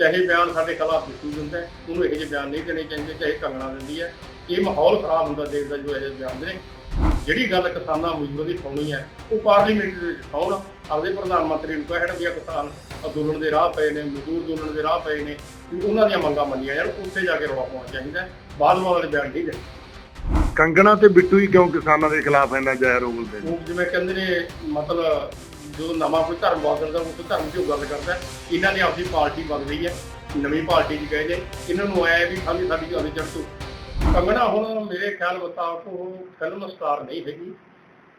ਚਾਹੇ ਬਿਆਨ ਸਾਡੇ ਖਿਲਾਫ ਦਿੱਤੂ ਦਿੰਦਾ ਹੈ, ਉਹਨੂੰ ਇਹੋ ਜਿਹੇ ਬਿਆਨ ਨਹੀਂ ਦੇਣੇ ਚਾਹੀਦੇ ਚਾਹੇ ਕੰਗਣਾ ਦਿੰਦੀ ਹੈ। ਇਹ ਮਾਹੌਲ ਖਰਾਬ ਹੁੰਦਾ ਦੇਸ਼ ਦਾ ਜੋ ਇਹੋ ਜਿਹੇ ਬਿਆਨ ਨੇ। ਜਿਹੜੀ ਗੱਲ ਕਿਸਾਨਾਂ ਮਜ਼ਦੂਰਾਂ ਦੀ ਹੋਣੀ ਹੈ ਉਹ ਪਾਰਲੀਮੈਂਟ ਦੇ ਵਿੱਚ ਹੋਣ ਆਪਦੇ ਪ੍ਰਧਾਨ ਮੰਤਰੀ ਨੂੰ ਕਹਿਣ ਵੀ ਇਹ ਕਿਸਾਨ ਅੰਦੋਲਨ ਦੇ ਰਾਹ ਪਏ ਨੇ ਮਜ਼ਦੂਰ ਅੰਦੋਲਨ ਦੇ ਰਾਹ ਪਏ ਨੇ ਵੀ ਉਹਨਾਂ ਦੀਆਂ ਮੰਗਾਂ ਮੰਨੀਆਂ ਜਾਣ ਉੱਥੇ ਜਾ ਕੇ ਰੌਲਾ ਪਾਉਣਾ ਚਾਹੀਦਾ ਹੈ। ਬਾਅਦ ਵਾਲੇ ਬਿਆਨ ਨਹੀਂ ਦੇਣੇ। ਕੰਗਣਾ ਤੇ ਬਿੱਟੂ ਹੀ ਕਿਉਂ ਕਿਸਾਨਾਂ ਦੇ ਖਿਲਾਫ ਇੰਨਾ ਜ਼ਹਿਰ ਨੇ? ਉਹ ਜਿਵੇਂ ਕਹਿੰਦੇ ਨੇ ਮਤਲਬ ਜਦੋਂ ਨਵਾਂ ਕੋਈ ਧਰਮ ਬਦਲਦਾ ਉਹ ਧਰਮ ਦੀ ਗੱਲ ਕਰਦਾ। ਇਹਨਾਂ ਨੇ ਆਪਣੀ ਪਾਰਟੀ ਬਦਲੀ ਹੈ, ਨਵੀਂ ਪਾਰਟੀ ਚ ਗਏ ਨੇ। ਇਹਨਾਂ ਨੂੰ ਆਇਆ ਵੀ ਖਾਲੀ ਸਾਡੀ ਗੱਲ ਚੜ ਤੂੰ। ਕੰਗਣਾ ਹੁਣ ਮੇਰੇ ਖਿਆਲ ਮੁਤਾਬਕ ਉਹ ਫਿਲਮ ਸਟਾਰ ਨਹੀਂ ਹੈਗੀ।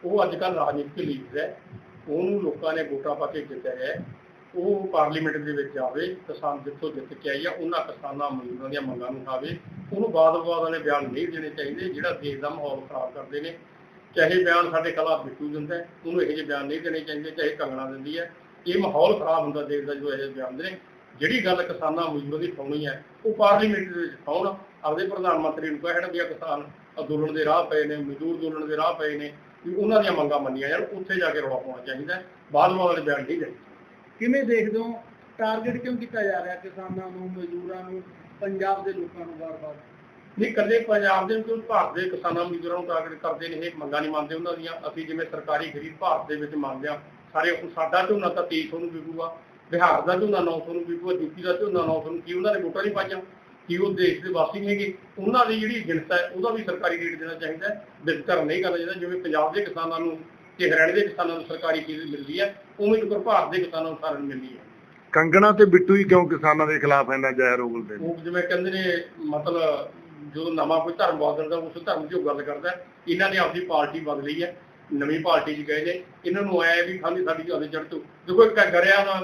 ਉਹ ਅੱਜ ਕੱਲ੍ਹ ਰਾਜਨੀਤਿਕ ਲੀਡਰ ਹੈ। ਉਹਨੂੰ ਲੋਕਾਂ ਨੇ ਵੋਟਾਂ ਪਾ ਕੇ ਜਿੱਤਿਆ ਹੈ। ਉਹ ਪਾਰਲੀਮੈਂਟ ਦੇ ਵਿੱਚ ਜਾਵੇ, ਕਿਸਾਨ ਜਿੱਥੋਂ ਜਿੱਤ ਕੇ ਆਈ ਆ, ਉਹਨਾਂ ਕਿਸਾਨਾਂ ਮਜ਼ਦੂਰਾਂ ਦੀਆਂ ਮੰਗਾਂ ਨੂੰ ਉਠਾਵੇ। ਉਹਨੂੰ ਬਾਦ-ਬਾਦ ਵਾਲੇ ਬਿਆਨ ਨਹੀਂ ਦੇਣੇ ਚਾਹੀਦੇ, ਜਿਹੜਾ ਦੇਸ਼ ਦਾ ਮਾਹੌਲ ਖਰਾਬ ਕਰਦੇ ਨੇ। ਚਾਹੇ ਬਿਆਨ ਸਾਡੇ ਖਿਲਾਫ ਦਿੱਤੂ ਦਿੰਦਾ ਉਹਨੂੰ ਇਹੋ ਜਿਹੇ ਬਿਆਨ ਨਹੀਂ ਦੇਣੇ ਚਾਹੀਦੇ, ਚਾਹੇ ਕੰਗਣਾ ਦਿੰਦੀ ਹੈ। ਇਹ ਮਾਹੌਲ ਖਰਾਬ ਹੁੰਦਾ ਦੇਸ਼ ਦਾ ਜੋ ਇਹੋ ਬਿਆਨ ਦੇ ਜਿਹੜੀ ਗੱਲ ਕਿਸਾਨਾਂ ਮਜ਼ਦੂਰਾਂ ਦੀ ਹੋਣੀ ਹੈ, ਉਹ ਪਾਰਲੀਮੈਂਟ ਦੇ ਵਿੱਚ ਹੋਣ ਆਪਦੇ ਪ੍ਰਧਾਨ ਮੰਤਰੀ ਨੂੰ ਕਹਿਣ ਵੀ ਕਿਸਾਨ ਅੰਦੋਲਨ ਦੇ ਰਾਹ ਪਏ ਨੇ, ਮਜ਼ਦੂਰ ਅੰਦੋਲਨ ਦੇ ਰਾਹ ਪਏ ਨੇ, ਵੀ ਉਹਨਾਂ ਦੀਆਂ ਮੰਗਾਂ ਮੰਨੀਆਂ ਜਾਣ, ਉੱਥੇ ਜਾ ਕੇ ਰੌਲਾ ਪਾਉਣਾ ਚਾਹੀਦਾ ਬਾਦਲਾਂ ਵਾਲੇ ਬਿਆਨ ਨਹੀਂ ਦੇਣੇ। ਕਿਵੇਂ ਦੇਖਦੇ ਹੋ? ਟਾਰਗੇਟ ਕਿਉਂ ਕੀਤਾ ਜਾ ਰਿਹਾ ਕਿਸਾਨਾਂ ਨੂੰ, ਮਜ਼ਦੂਰਾਂ ਨੂੰ, ਪੰਜਾਬ ਦੇ ਲੋਕਾਂ ਨੂੰ ਵਾਰ-ਵਾਰ? ਨਹੀਂ ਇਕੱਲੇ ਪੰਜਾਬ ਦੇ ਕਿਉਂ ਭਾਰਤ ਦੇ ਕਿਸਾਨਾਂ ਮਜ਼ਦੂਰਾਂ ਨੂੰ ਟਾਰਗੇਟ ਕਰਦੇ ਨੇ ਇਹ ਮੰਗਾਂ ਨਹੀਂ ਮੰਨਦੇ ਉਹਨਾਂ ਦੀਆਂ। ਅਸੀਂ ਜਿਵੇਂ ਸਰਕਾਰੀ ਖਰੀਦ ਭਾਰਤ ਦੇ ਵਿੱਚ ਮੰਨਦੇ ਆ ਸਾਰੇ ਸਾਡਾ ਝੋਨਾ ਤਾਂ 2300 ਨੂੰ ਵਿਕੂਗਾ ਬਿਹਾਰ ਦਾ ਝੋਨਾ 900 ਨੂੰ ਵਿਕੂਗਾ ਯੂਪੀ ਦਾ ਝੋਨਾ 900 ਨੂੰ ਕੀ ਉਹਨਾਂ ਨੇ ਵੋਟਾਂ ਨਹੀਂ ਪਾਈਆਂ? ਕੀ ਉਹ ਦੇਸ਼ ਦੇ ਵਾਸੀ ਨਹੀਂ ਹੈਗੇ? ਉਹਨਾਂ ਦੀ ਜਿਹੜੀ ਜਿਣਸ ਹੈ ਉਹਦਾ ਵੀ ਸਰਕਾਰੀ ਰੇਟ ਦੇਣਾ ਚਾਹੀਦਾ ਹੈ। ਵਿਤਕਰ ਨਹੀਂ ਕਰਨਾ ਚਾਹੀਦਾ। ਜਿਵੇਂ ਪੰਜਾਬ ਦੇ ਕਿਸਾਨਾਂ ਨੂੰ ਤੇ ਹਰਿਆਣੇ ਦੇ ਕਿਸਾਨਾਂ ਨੂੰ ਸਰਕਾਰੀ ਚੀਜ਼ ਮਿਲਦੀ ਹੈ ਉਵੇਂ ਹੀ ਭਾਰਤ ਦੇ ਕਿਸਾਨਾਂ ਨੂੰ ਸਾਰਿਆਂ ਨੂੰ ਮਿਲਦੀ ਹੈ। ਕੰਗਣਾ ਤੇ ਬਿੱਟੂ ਹੀ ਕਿਉਂ ਕਿਸਾਨਾਂ ਦੇ ਖਿਲਾਫ ਇੰਨਾ ਜ਼ਹਿਰ ਉਗਲਦੇ ਨੇ? ਉਹ ਜਿਵੇਂ ਕਹਿੰਦੇ ਨੇ ਮਤਲਬ ਜਦੋਂ ਨਵਾਂ ਕੋਈ ਧਰਮ ਬਦਲਦਾ ਉਸ ਧਰਮ ਦੀ ਉਹ ਗੱਲ ਕਰਦਾ, ਇਹਨਾਂ ਨੇ ਆਪਣੀ ਪਾਰਟੀ ਬਦਲੀ ਹੈ, ਨਵੀਂ ਪਾਰਟੀ 'ਚ ਗਏ ਨੇ। ਇਹਨਾਂ ਨੂੰ ਆਇਆ ਵੀ ਖਾਲੀ ਸਾਡੀ ਗੱਲ ਚੜ ਤੂੰ, ਦੇਖੋ ਇੱਕ ਗਰਿਆ ਦਾ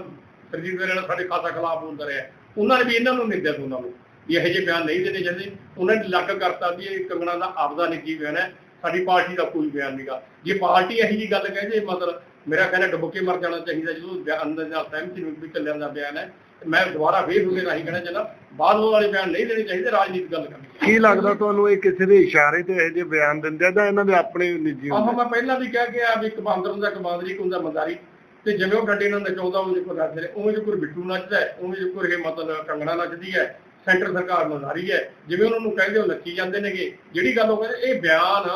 ਸਰਜੀਤ ਗਰਿਆ ਸਾਡੇ ਖਾਤਾ ਖਿਲਾਫ ਬੋਲਦਾ ਰਿਹਾ। ਉਹਨਾਂ ਨੇ ਵੀ ਇਹਨਾਂ ਨੂੰ ਨਿੰਦਿਆ ਦੋਨਾਂ ਨੂੰ, ਵੀ ਇਹੋ ਜਿਹੇ ਬਿਆਨ ਨਹੀਂ ਦੇਣੇ ਚਾਹੀਦੇ ਉਹਨਾਂ ਨੇ ਲੱਗ ਕਰਤਾ ਵੀ ਇਹ ਕੰਗਣਾ ਦਾ ਆਪਦਾ ਨਿੱਜੀ ਬਿਆਨ ਹੈ, ਸਾਡੀ ਪਾਰਟੀ ਦਾ ਕੋਈ ਬਿਆਨ ਨਹੀਂਗਾ ਜੇ ਪਾਰਟੀ ਇਹੋ ਜਿਹੀ ਗੱਲ ਕਹੇ ਮਤਲਬ ਮੇਰਾ ਕਹਿੰਦਾ ਡੁੱਬ ਕੇ ਮਰ ਜਾਣਾ ਚਾਹੀਦਾ ਜਦੋਂ ਬਿਆਨ ਦੇ ਸਹਿਮਤੀ ਨੂੰ ਵੀ ਚੱਲਿਆ ਦਾ ਬਿਆਨ ਹੈ। ਮੈਂ ਦੁਬਾਰਾ ਫੇਰ ਉਹਦੇ ਰਾਹੀਂ ਕਹਿਣਾ ਚਾਹੁੰਦਾ ਬਾਅਦ ਵਾਲੇ ਬਿਆਨ ਨਹੀਂ ਦੇਣੇ ਚਾਹੀਦੇ ਰਾਜਨੀਤਿਕ ਗੱਲ ਕਰਨੀ ਕੀ ਲੱਗਦਾ ਤੁਹਾਨੂੰ ਇਹ ਕਿਸੇ ਦੇ ਇਸ਼ਾਰੇ ਤੇ ਇਹੋ ਜਿਹੇ ਬਿਆਨ ਦਿੰਦੇ ਆ ਇਹਨਾਂ ਦੇ ਆਪਣੇ ਨਿੱਜੀ ਆਹ ਮੈਂ ਪਹਿਲਾਂ ਵੀ ਕਹਿ ਗਿਆ ਵੀ ਇੱਕ ਬਾਂਦਰ ਹੁੰਦਾ ਇੱਕ ਹੁੰਦਾ ਮੰਦਾਰੀ। ਤੇ ਜਿਵੇਂ ਉਹ ਡੰਡੇ ਨਾਲ ਨਚਾਉਂਦਾ ਉਹ ਕੋਈ ਨੱਚਦੇ ਨੇ। ਉਵੇਂ ਜੇ ਕੋਈ ਬਿੱਟੂ ਨੱਚਦਾ ਉਵੇਂ ਜੇ ਕੋਈ ਇਹ ਮਤਲਬ ਕੰਗਣਾ ਨੱਚਦੀ ਹੈ ਸੈਂਟਰ ਸਰਕਾਰ ਮੰਦਾਰੀ ਹੈ ਜਿਵੇਂ ਉਹਨਾਂ ਨੂੰ ਕਹਿੰਦੇ ਉਹ ਨੱਚੀ ਜਾਂਦੇ ਨੇਗੇ। ਜਿਹੜੀ ਗੱਲ ਉਹ ਕਹਿੰਦੇ ਇਹ ਬਿਆਨ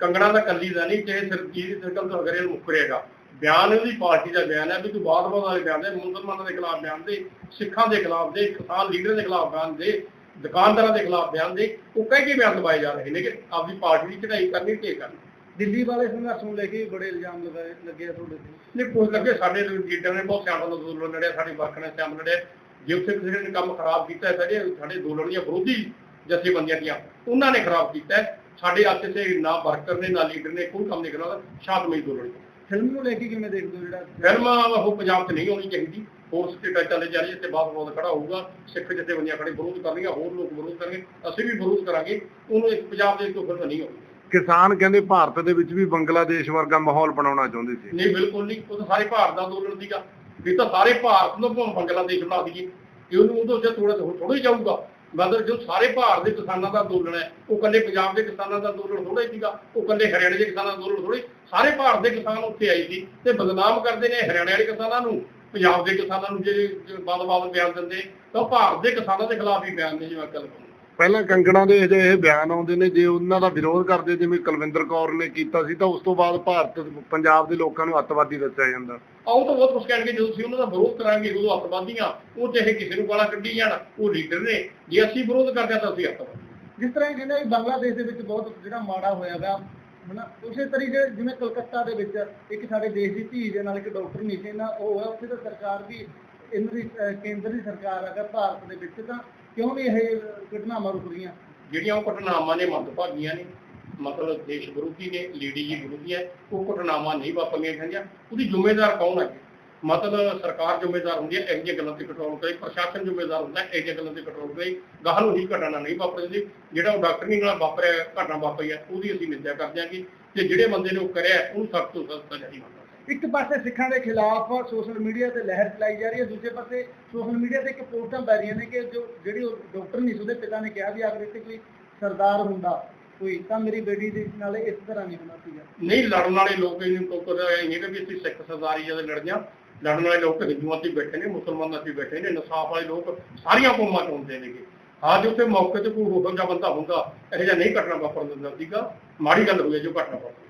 ਕੰਗਣਾ ਦਾ ਕੱਲੀ ਦਾ ਨਹੀਂ ਚਾਹੇ ਸਰਜੀਤ ਸਰਕਲ ਤੋਂ ਅਗਰ ਮੁਕਰੇਗਾ। ਬਿਆਨ ਉਹਦੀ ਪਾਰਟੀ ਦਾ ਬਿਆਨ ਹੈ ਵੀ ਤੂੰ ਬਾਦ ਬਾਦ ਵਾਲੇ ਬਿਆਨ ਦੇ ਮੁਸਲਮਾਨਾਂ ਦੇ ਖਿਲਾਫ ਬਿਆਨ ਦੇ ਸਿੱਖਾਂ ਦੇ ਖਿਲਾਫ ਦੇ ਕਿਸਾਨ ਲੀਡਰਾਂ ਦੇ ਖਿਲਾਫ ਬਿਆਨ ਦੇ ਦੁਕਾਨਦਾਰਾਂ ਦੇ ਖਿਲਾਫ ਬਿਆਨ ਦੇ ਉਹ ਕਹਿ ਕੇ ਬਿਆਨ ਦਬਾਏ ਜਾ ਰਹੇ ਨੇ ਕਿ ਆਪਦੀ ਪਾਰਟੀ ਦੀ ਚੜਾਈ ਕਰਨੀ ਤੇ ਕਰਨੀ। ਦਿੱਲੀ ਵਾਲੇ ਸੰਘਰਸ਼ ਨੂੰ ਲੈ ਕੇ ਬੜੇ ਇਲਜ਼ਾਮ ਲਗਾਏ ਲੱਗੇ ਤੁਹਾਡੇ ਤੇ। ਨਹੀਂ ਕੁਝ ਲੱਗੇ ਸਾਡੇ ਲੀਡਰ ਨੇ ਬਹੁਤ ਸਿਆਣਾ ਦਾ ਅੰਦੋਲਨ ਲੜਿਆ ਸਾਡੀ ਵਰਕ ਨੇ ਸਿਆਮ ਲੜਿਆ। ਜੇ ਉੱਥੇ ਕਿਸੇ ਨੇ ਕੰਮ ਖਰਾਬ ਕੀਤਾ ਹੈ ਸਾਡੇ ਸਾਡੇ ਅੰਦੋਲਨ ਦੀਆਂ ਵਿਰੋਧੀ ਜਥੇਬੰਦੀਆਂ ਦੀਆਂ ਉਹਨਾਂ ਨੇ ਖਰਾਬ ਕੀਤਾ। ਸਾਡੇ ਹੱਥ ਤੇ ਨਾ ਵਰਕਰ ਨੇ ਨਾ ਲੀਡਰ ਨੇ ਕੋਈ ਕੰਮ ਨਹੀਂ ਕਰਾਉਂਦਾ ਸ਼ਾਂਤਮਈ ਅੰਦੋਲਨ। ਫਿਲਮ ਨੂੰ ਲੈ ਕੇ ਕਿਵੇਂ ਦੇਖਦੇ ਹੋ ਜਿਹੜਾ ਫਿਲਮਾਂ ਉਹ ਪੰਜਾਬ 'ਚ ਨਹੀਂ ਹੋਣੀ ਚਾਹੀਦੀ। ਹੋਰ ਸਟੇਟਾਂ ਚੱਲੇ ਜਾ ਰਹੀ ਹੈ ਤੇ ਬਾਅਦ ਵਿਰੋਧ ਖੜਾ ਹੋਊਗਾ। ਸਿੱਖ ਜਥੇਬੰਦੀਆਂ ਖੜੇ ਵਿਰੋਧ ਕਰਨਗੀਆਂ ਹੋਰ ਲੋਕ ਵਿਰੋਧ ਕਰਨਗੇ। ਅਸੀਂ ਵੀ ਵਿਰੋਧ ਕਰਾਂਗੇ। ਉਹਨੂੰ ਇੱਕ ਪੰਜਾਬ ਦੇ ਤੋਂ ਫਿਲਮ ਨਹੀਂ ਹੋਣੀ ਕਿਸਾਨ ਕਹਿੰਦੇ ਭਾਰਤ ਦੇ ਵਿੱਚ ਵੀ ਬੰਗਲਾਦੇਸ਼ ਵਰਗਾ ਮਾਹੌਲ ਬਣਾਉਣਾ ਚਾਹੁੰਦੇ ਸੀ। ਨਹੀਂ ਬਿਲਕੁਲ ਨਹੀਂ। ਉਹ ਤਾਂ ਸਾਰੇ ਭਾਰਤ ਦਾ ਅੰਦੋਲਨ ਸੀਗਾ। ਇਹ ਤਾਂ ਸਾਰੇ ਭਾਰਤ ਨੂੰ ਭਾਵੇਂ ਬੰਗਲਾਦੇਸ਼ ਬਣਾ ਦਈਏ। ਕਿ ਉਹਨੂੰ ਉਹਦੇ ਉੱਤੇ ਥੋੜਾ ਥੋੜਾ ਹੀ ਜਾਊਗਾ। ਮਤਲਬ ਜੋ ਸਾਰੇ ਭਾਰਤ ਦੇ ਕਿਸਾਨਾਂ ਦਾ ਅੰਦੋਲਨ ਹੈ ਉਹ ਕੱਲੇ ਪੰਜਾਬ ਦੇ ਕਿਸਾਨਾਂ ਦਾ ਅੰਦੋਲਨ ਥੋੜਾ ਹੀ ਸੀਗਾ। ਉਹ ਕੱਲੇ ਹਰਿਆਣੇ ਦੇ ਕਿਸਾਨਾਂ ਦਾ ਅੰਦੋਲਨ ਥੋੜੀ ਸਾਰੇ ਭਾਰਤ ਦੇ ਕਿਸਾਨ ਉੱਥੇ ਆਏ ਸੀ ਤੇ ਬਦਨਾਮ ਕਰਦੇ ਨੇ ਹਰਿਆਣੇ ਵਾਲੇ ਕਿਸਾਨਾਂ ਨੂੰ ਪੰਜਾਬ ਦੇ ਕਿਸਾਨਾਂ ਨੂੰ ਜਿਹੜੇ ਬਾਦ-ਬਾਦ ਬਿਆਨ ਦਿੰਦੇ ਤਾਂ ਭਾਰਤ ਦੇ ਕਿਸਾਨਾਂ ਦੇ ਖਿਲਾਫ ਹੀ ਬਿਆਨ ਦੇ ਜਿਵੇਂ ਕਰੋ। ਪਹਿਲਾਂ ਕੰਗਣਾ ਦੇ ਅਜਿਹੇ ਬਿਆਨ ਆਉਂਦੇ ਨੇ ਜੇ ਉਹਨਾਂ ਦਾ ਵਿਰੋਧ ਕਰਦੇ ਜਿਵੇਂ ਕੁਲਵਿੰਦਰ ਕੌਰ ਨੇ ਕੀਤਾ ਸੀ ਤਾਂ ਉਸ ਤੋਂ ਬਾਅਦ ਭਾਰਤ ਪੰਜਾਬ ਦੇ ਲੋਕਾਂ ਨੂੰ ਅੱਤਵਾਦੀ ਦੱਸਿਆ ਜਾਂਦਾ। ਆਉ ਤਾਂ ਬਹੁਤ ਕੁਝ ਕਹਿਣਗੇ ਜਦੋਂ ਅਸੀਂ ਉਹਨਾਂ ਦਾ ਵਿਰੋਧ ਕਰਾਂਗੇ ਉਦੋਂ ਅੱਤਵਾਦੀਆਂ ਉਹ ਚਾਹੇ ਕਿਸੇ ਨੂੰ ਗਾਲਾਂ ਕੱਢੀ ਜਾਣ ਉਹ ਲੀਡਰ ਨੇ। ਜੇ ਅਸੀਂ ਵਿਰੋਧ ਕਰਦੇ ਹਾਂ ਤਾਂ ਅਸੀਂ ਅੱਤਵਾਦੀ। ਜਿਸ ਤਰ੍ਹਾਂ ਇਹ ਕਹਿੰਦੇ ਬੰਗਲਾਦੇਸ਼ ਦੇ ਵਿੱਚ ਬਹੁਤ ਜਿਹੜਾ ਮਾੜਾ ਹੋਇਆਗਾ ਹਨਾ? ਉਸੇ ਤਰੀਕੇ ਜਿਵੇਂ ਕਲਕੱਤਾ ਦੇ ਵਿੱਚ ਇੱਕ ਸਾਡੇ ਦੇਸ਼ ਦੀ ਧੀ ਦੇ ਨਾਲ ਇੱਕ ਡਾਕਟਰ ਨਹੀਂ ਸੀ ਨਾ ਉਹ ਹੈ ਉੱਥੇ ਤਾਂ ਸਰਕਾਰ ਵੀ ਇਹਨਾਂ ਦੀ ਅਹ, ਕੇਂਦਰ ਦੀ ਸਰਕਾਰ ਹੈਗਾ ਭਾਰਤ ਦੇ ਵਿੱਚ ਤਾਂ ਕਿਉਂ ਨਹੀਂ ਇਹ ਘਟਨਾਵਾਂ ਰੁਕ ਰਹੀਆਂ? ਜਿਹੜੀਆਂ ਉਹ ਘਟਨਾਵਾਂ ਨੇ ਮੰਦਭਾਗੀਆਂ ਨੇ ਮਤਲਬ ਦੇਸ਼ ਵਿਰੋਧੀ ਨੇ ਲੀਡੀ ਜੀ ਵਿਰੋਧੀ ਹੈ ਉਹ ਘਟਨਾਵਾਂ ਨਹੀਂ ਵਾਪਰਨੀਆਂ ਚਾਹੀਦੀਆਂ ਉਹਦੀ ਜ਼ਿੰਮੇਵਾਰ ਕੌਣ ਹੈ? ਮਤਲਬ ਸਰਕਾਰ ਜ਼ਿੰਮੇਵਾਰ ਹੁੰਦੀ ਹੈ ਇਹ ਗੱਲਾਂ ਤੇ ਕੰਟਰੋਲ ਕਰੇ ਪ੍ਰਸ਼ਾਸਨ ਜ਼ਿੰਮੇਵਾਰ ਹੁੰਦਾ ਹੈ ਇਹ ਗੱਲਾਂ ਤੇ ਕੰਟਰੋਲ ਕਰੇ। ਗਾਹ ਨੂੰ ਹੀ ਘਟਨਾ ਨਹੀਂ ਵਾਪਰਦੀ ਜਿਹੜਾ ਉਹ ਡਾਕਟਰੀ ਨਾਲ ਵਾਪਰਿਆ ਘਟਨਾ ਵਾਪਰੀ ਹੈ ਉਹਦੀ ਅਸੀਂ ਨਿੰਦਿਆ ਕਰਦੇ ਹਾਂ ਕਿ ਤੇ ਜਿਹੜੇ ਬੰਦੇ ਨੇ ਉਹ ਕਰਿਆ ਉਹਨੂੰ ਸਖਤ ਤੋਂ ਸਖਤ ਸਜ਼ਾ ਦੀ ਮੰਗ। ਇੱਕ ਪਾਸੇ ਸਿੱਖਾਂ ਦੇ ਖਿਲਾਫ ਸੋਸ਼ਲ ਮੀਡੀਆ ਤੇ ਲਹਿਰ ਚਲਾਈ ਜਾ ਰਹੀ ਹੈ ਦੂਜੇ ਪਾਸੇ ਸੋਸ਼ਲ ਮੀਡੀਆ ਤੇ ਇੱਕ ਪੋਸਟਾਂ ਪੈ ਰਹੀਆਂ ਨੇ ਕਿ ਜੋ ਜਿਹੜੀ ਡਾਕਟਰ ਨਹੀਂ ਉਹਦੇ ਪਿਤਾ ਨੇ ਕਿਹਾ ਵੀ ਅਗਰ ਇੱਥੇ ਕੋਈ ਸਰਦਾਰ ਹੁੰਦਾ ਕੋਈ ਤਾਂ ਮੇਰੀ ਬੇਟੀ ਦੇ ਨਾਲ ਇਸ ਤਰ੍ਹਾਂ ਨਹੀਂ ਹੋਣਾ ਸੀਗਾ ਨਹੀਂ ਲੜਨ ਵਾਲੇ ਲੋਕ ਇਹਨੂੰ ਕੋਈ ਇਹ ਨਹੀਂ ਕਿ ਵੀ ਅਸੀਂ ਸਿੱਖ ਸਰਦਾਰੀ ਜਦ ਲੜਦੇ ਹਾਂ ਲੜਨ ਵਾਲੇ ਲੋਕ ਹਿੰਦੂਆਂ 'ਚ ਬੈਠੇ ਨੇ, ਮੁਸਲਮਾਨਾਂ 'ਚ ਬੈਠੇ ਨੇ, ਇਨਸਾਫ ਵਾਲੇ ਲੋਕ ਸਾਰੀਆਂ ਕੌਮਾਂ 'ਚ ਹੁੰਦੇ ਨੇਗੇ। ਅੱਜ ਉੱਥੇ ਮੌਕੇ ਤੇ ਕੋਈ ਹੋਰ ਜਿਹਾ ਬੰਦਾ ਹੁੰਦਾ, ਇਹੋ ਜਿਹਾ ਨਹੀਂ ਘਟਨਾ ਵਾਪਰਨ ਦਿੰਦਾ ਸੀਗਾ। ਮਾੜੀ ਗੱਲ ਹੋਈ ਹੈ ਜੋ ਘਟਨਾ ਵਾਪਰੀ।